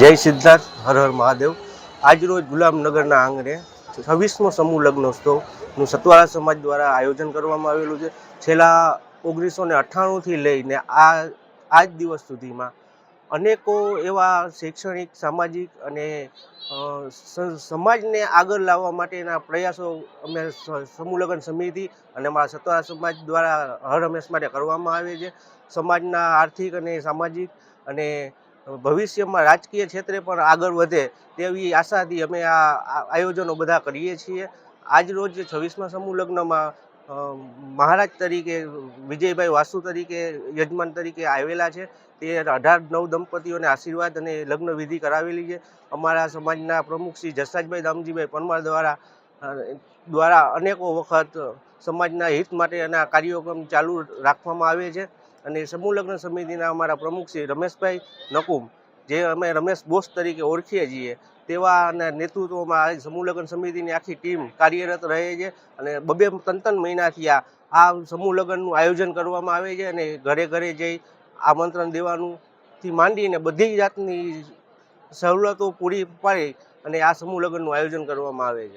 જય સિદ્ધાર્થ, હર હર મહાદેવ. આજરોજ ગુલામનગરના આંગણે છવ્વીસમો સમૂહ લગ્નોત્સવનું સતવારા સમાજ દ્વારા આયોજન કરવામાં આવેલું છે. છેલ્લા ઓગણીસો ને અઠ્ઠાણુંથી લઈને આ, આજ દિવસ સુધીમાં અનેકો એવા શૈક્ષણિક, સામાજિક અને સમાજને આગળ લાવવા માટેના પ્રયાસો અમે સમૂહ લગ્ન સમિતિ અને અમારા સતવારા સમાજ દ્વારા હર હંમેશ માટે કરવામાં આવે છે. સમાજના આર્થિક અને સામાજિક અને ભવિષ્યમાં રાજકીય ક્ષેત્રે પણ આગળ વધે તેવી આશાથી અમે આ આયોજનો બધા કરીએ છીએ. આજ રોજ છવ્વીસમા સમૂહ લગ્નમાં મહારાજ તરીકે, વિજયભાઈ વાસુ તરીકે, યજમાન તરીકે આવેલા છે. તે અઢાર નવ દંપતીઓને આશીર્વાદ અને લગ્ન વિધિ કરાવેલી છે. અમારા સમાજના પ્રમુખ શ્રી જસાજભાઈ દામજીભાઈ પરમાર દ્વારા દ્વારા અનેકો વખત સમાજના હિત માટેના કાર્યક્રમ ચાલુ રાખવામાં આવે છે. અને સમૂહ લગ્ન સમિતિના અમારા પ્રમુખ શ્રી રમેશભાઈ નકુમ, જે અમે રમેશ બોસ તરીકે ઓળખીએ છીએ, તેવાના નેતૃત્વમાં આ સમૂહ લગ્ન સમિતિની આખી ટીમ કાર્યરત રહે છે અને બબે ત્રણ ત્રણ મહિનાથી આ આ સમૂહ લગ્નનું આયોજન કરવામાં આવે છે અને ઘરે ઘરે જઈ આમંત્રણ દેવાનું થી માંડીને બધી જાતની સવલતો પૂરી પાડી અને આ સમૂહ લગ્નનું આયોજન કરવામાં આવે છે.